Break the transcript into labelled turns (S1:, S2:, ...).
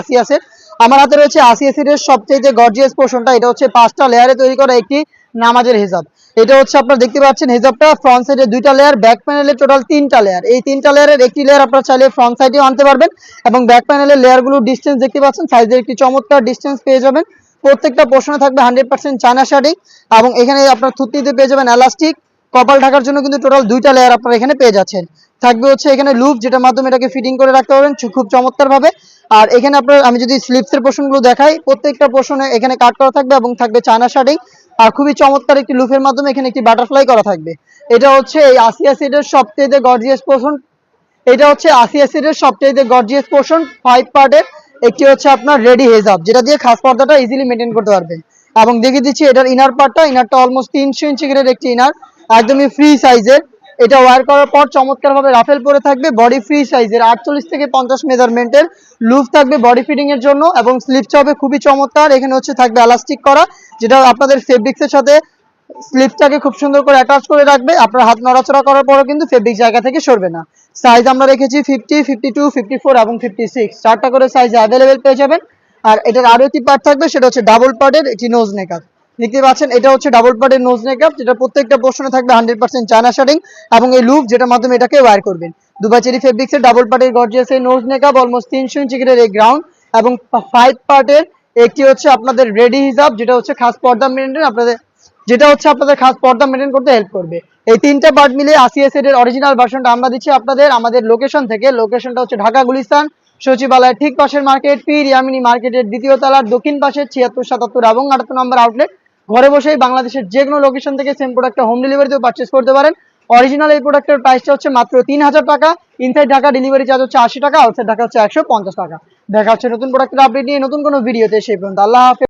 S1: আশি আছে আমার হাতে রয়েছে আশি এসিডের সবচেয়ে গর্জিয়াস পোর্শনটা এটা হচ্ছে পাঁচটা লেয়ারে তৈরি করা একটি নামাজের হিসাব এটা হচ্ছে আপনারা দেখতে পাচ্ছেন হিসাবটা ফ্রন্ট সাইডে দুইটা লেয়ার ব্যাক প্যানেলে টোটাল তিনটা লেয়ার এই তিনটা লেয়ারের একটি লেয়ার আপনারা চাইলে ফ্রন্ট সাইডেও আনতে পারবেন এবং ব্যাক প্যানেলের লেয়ারগুলো ডিস্টেন্স দেখতে পাচ্ছেন সাইজের একটি চমৎকার ডিস্টেন্স পেয়ে যাবেন। প্রত্যেকটা পোর্শনে থাকবে হান্ড্রেড পার্সেন্ট চায়না শার্টিং এবং এখানে আপনার থুতনিতে পেয়ে যাবেন এলাস্টিক কপাল ঢাকার জন্য কিন্তু টোটাল দুইটা লেয়ার আপনারা এখানে পেয়ে যাচ্ছেন। থাকবে হচ্ছে এখানে লুপ যেটার মাধ্যমে এটাকে ফিটিং করে রাখতে পারবেন খুব চমৎকার ভাবে আর এখানে আপনার, আমি যদি স্লিপসের পোর্শনগুলো দেখাই, প্রত্যেকটা পোর্শনে এখানে কাট করা থাকবে এবং থাকবে চায়না শার্টিং আর খুবই চমৎকার একটি লুফের মাধ্যমে এখানে একটি বাটারফ্লাই করা থাকবে। এটা হচ্ছে এই আসিয়া সিটের সবচেয়ে গর্জিয়াস পোর্শন এটা হচ্ছে আশি অ্যাসিডের সবচেয়ে গর্জিয়াস পোর্শন ফাইভ পার্টের একটি হচ্ছে আপনার রেডি হেজাব যেটা দিয়ে খাস পর্দাটা ইজিলি মেনটেন করতে পারবেন। এবং দেখিয়ে দিচ্ছি এটার ইনার পার্টটা ইনারটা অলমোস্ট তিনশো ইঞ্চি গ্রেড একটি ইনার একদমই ফ্রি সাইজের এটা ওয়ার করার পর চমৎকার ভাবে রাফেল পরে থাকবে বডি ফ্রি সাইজের আটচল্লিশ থেকে পঞ্চাশ মেজারমেন্টের লুপ থাকবে বডি ফিটিং এর জন্য এবং স্লিপটা হবে খুবই চমৎকার। এখানে হচ্ছে থাকবে এলাস্টিক করা, যেটা আপনাদের ফেব্রিক্সের সাথে স্লিপটাকে খুব সুন্দর করে অ্যাটাচ করে রাখবে। আপনার হাত নড়াচড়া করার পরও কিন্তু ফেব্রিক জায়গা থেকে সরবে না। সাইজ আমরা রেখেছি fifty fifty two fifty four এবং ফিফটি সিক্স চারটা করে সাইজ অ্যাভেলেবেল পেয়ে যাবেন। আর এটার আরও একটি পার্ট থাকবে, সেটা হচ্ছে ডাবল পার্টের একটি নোজ নেকআপ দেখতে পাচ্ছেন, এটা হচ্ছে ডাবল পার্টের নোজ নেকআপ যেটা প্রত্যেকটা পোর্শনে থাকবে হান্ড্রেড পার্সেন্ট চায়না শার্টিং এবং এই লুপ যেটার মাধ্যমে এটাকে ওয়্যার করবেন। দুবাই চেরি ফেব্রিক্সের ডাবল পার্টের গর্জিয়াস এই নোজ নেকআপ অলমোস্ট তিনশো ইঞ্চি গ্রেড এই গ্রাউন্ড এবং ফাইভ পার্টের একটি হচ্ছে আপনাদের রেডি হিসাব যেটা হচ্ছে খাস পর্দা মেনটেন আপনাদের যেটা হচ্ছে আপনাদের খাস পর্দা মেনটেন করতে হেল্প করবে। এই তিনটা পার্ট মিলে আশি এসেড এর অরিজিনাল ভার্সনটা আমরা দিচ্ছি আপনাদের, আমাদের লোকেশন থেকে। লোকেশনটা হচ্ছে ঢাকা গুলিস্তান, সচিবালয়ের ঠিক পাশের মার্কেট পি রিয়ামিনি মার্কেটের দ্বিতীয় তলার দক্ষিণ পাশের ছিয়াত্তর সাতাত্তর এবং আটাত্তর নম্বর আউটলেট ঘরে বসেই বাংলাদেশের যে কোনো লোকেশন থেকে সেম প্রোডাক্টটা হোম ডেলিভারিতেও পারচেস করতে পারেন। অরিজিনাল এই প্রোডাক্টের প্রাইসটা হচ্ছে মাত্র তিন হাজার টাকা। ইনসাইড ঢাকা ডেলিভারি চার্জ হচ্ছে আশি টাকা আউটসাইড ঢাকা হচ্ছে একশো পঞ্চাশ টাকা। দেখা হচ্ছে নতুন প্রোডাক্টের আপডেট নিয়ে, নতুন কোনো ভিডিওতে সেই পর্যন্ত। আল্লাহ হাফেজ।